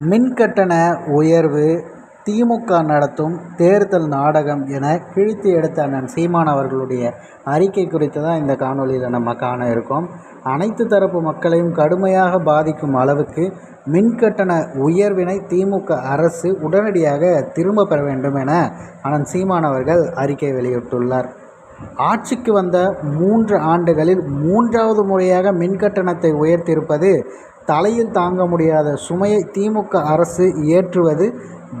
மின்கட்டண உயர்வு திமுக நடத்தும் தேர்தல் நாடகம் என கிழித்து எடுத்த அண்ணன் சீமான் அவர்களுடைய அறிக்கை குறித்து தான் இந்த காணொலியில் நம்ம காண இருக்கோம். அனைத்து தரப்பு மக்களையும் கடுமையாக பாதிக்கும் அளவுக்கு மின்கட்டண உயர்வினை திமுக அரசு உடனடியாக திரும்ப பெற வேண்டும் என அண்ணன் சீமான் அவர்கள் அறிக்கை வெளியிட்டுள்ளார். ஆட்சிக்கு வந்த மூன்று ஆண்டுகளில் மூன்றாவது முறையாக மின்கட்டணத்தை உயர்த்தியிருப்பது தலையில் தாங்க முடியாத சுமையை திமுக அரசு ஏற்றுவது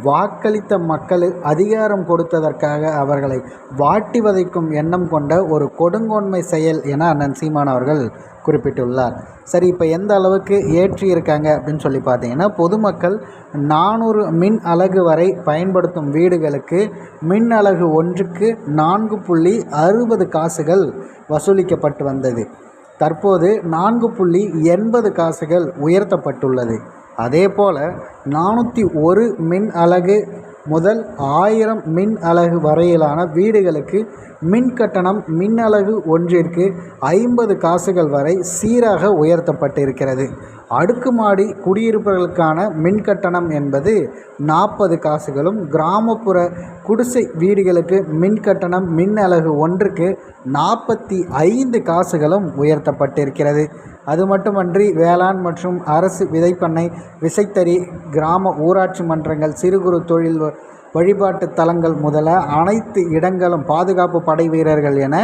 வாக்களித்த மக்கள் அதிகாரம் கொடுத்ததற்காக அவர்களை வாட்டி வதைக்கும் எண்ணம் கொண்ட ஒரு கொடுங்கோன்மை செயல் என அண்ணன் சீமான் அவர்கள் குறிப்பிட்டுள்ளார். சரி இப்போ எந்த அளவுக்கு ஏற்றி இருக்காங்க அப்படின்னு சொல்லி பார்த்தீங்கன்னா பொதுமக்கள் நானூறு மின் அலகு வரை பயன்படுத்தும் வீடுகளுக்கு மின் அலகு ஒன்றுக்கு நான்கு புள்ளி அறுபது காசுகள் வசூலிக்கப்பட்டு வந்தது. தற்போது நான்கு புள்ளி எண்பது காசுகள் உயர்த்தப்பட்டுள்ளது. அதே போல் நானூற்றி ஒரு மின் அலகு முதல் ஆயிரம் மின் அலகு வரையிலான வீடுகளுக்கு மின் கட்டணம் மின் அலகு ஒன்றிற்கு ஐம்பது காசுகள் வரை சீராக உயர்த்தப்பட்டிருக்கிறது. அடுக்குமாடி குடியிருப்புகளுக்கான மின் கட்டணம் என்பது நாற்பது காசுகளும் கிராமப்புற குடிசை வீடுகளுக்கு மின் கட்டணம் மின் அலகு ஒன்றுக்கு நாற்பத்தி ஐந்து காசுகளும் உயர்த்தப்பட்டிருக்கிறது. அது மட்டுமன்றி வேளாண் மற்றும் அரசு விதைப்பண்ணை விசைத்தறி கிராம ஊராட்சி மன்றங்கள் சிறு குறு தொழில் வழிபாட்டு தலங்கள் முதல அனைத்து இடங்களும் பாதுகாப்பு படை வீரர்கள் என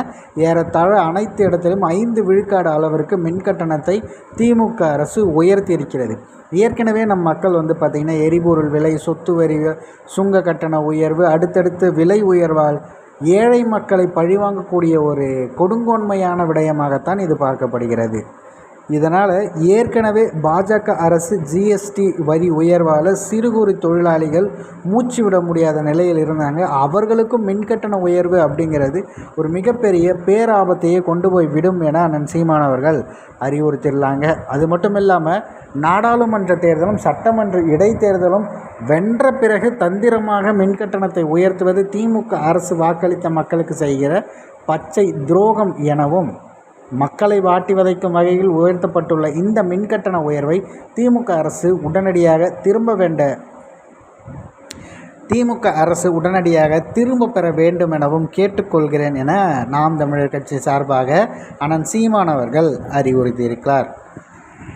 ஏறத்தாழ அனைத்து இடத்திலும் ஐந்து விழுக்காடு அளவிற்கு மின்கட்டணத்தை திமுக அரசு உயர்த்தியிருக்கிறது. ஏற்கனவே நம் மக்கள் வந்து பார்த்திங்கன்னா எரிபொருள் விலை சொத்து வரி சுங்க கட்டண உயர்வு அடுத்தடுத்து விலை உயர்வால் ஏழை மக்களை பழிவாங்கக்கூடிய ஒரு கொடுங்கோன்மையான விடயமாகத்தான் இது பார்க்கப்படுகிறது. இதனால் ஏற்கனவே பாஜக அரசு ஜிஎஸ்டி வரி உயர்வால் சிறு குறு தொழிலாளிகள் மூச்சு விட முடியாத நிலையில் இருந்தாங்க. அவர்களுக்கும் மின்கட்டண உயர்வு அப்படிங்கிறது ஒரு மிகப்பெரிய பேராபத்தையே கொண்டு போய் விடும் என அண்ணன் சீமானவர்கள் அறிவுறுத்திடலாங்க அது மட்டும் இல்லாமல் நாடாளுமன்ற தேர்தலும் சட்டமன்ற இடைத்தேர்தலும் வென்ற பிறகு தந்திரமாக மின்கட்டணத்தை உயர்த்துவது திமுக அரசு வாக்களித்த மக்களுக்கு செய்கிற பச்சை துரோகம் எனவும் மக்களை வாட்டி வதைக்கும் வகையில் உயர்த்தப்பட்டுள்ள இந்த மின்கட்டண உயர்வை திமுக அரசு உடனடியாக திரும்ப வேண்ட திமுக அரசு உடனடியாக திரும்ப பெற வேண்டும் எனவும் கேட்டுக்கொள்கிறேன் என நாம் தமிழர் கட்சி சார்பாக அனந்த் சீமான் அவர்கள் அறிவுறுத்தியிருக்கிறார்.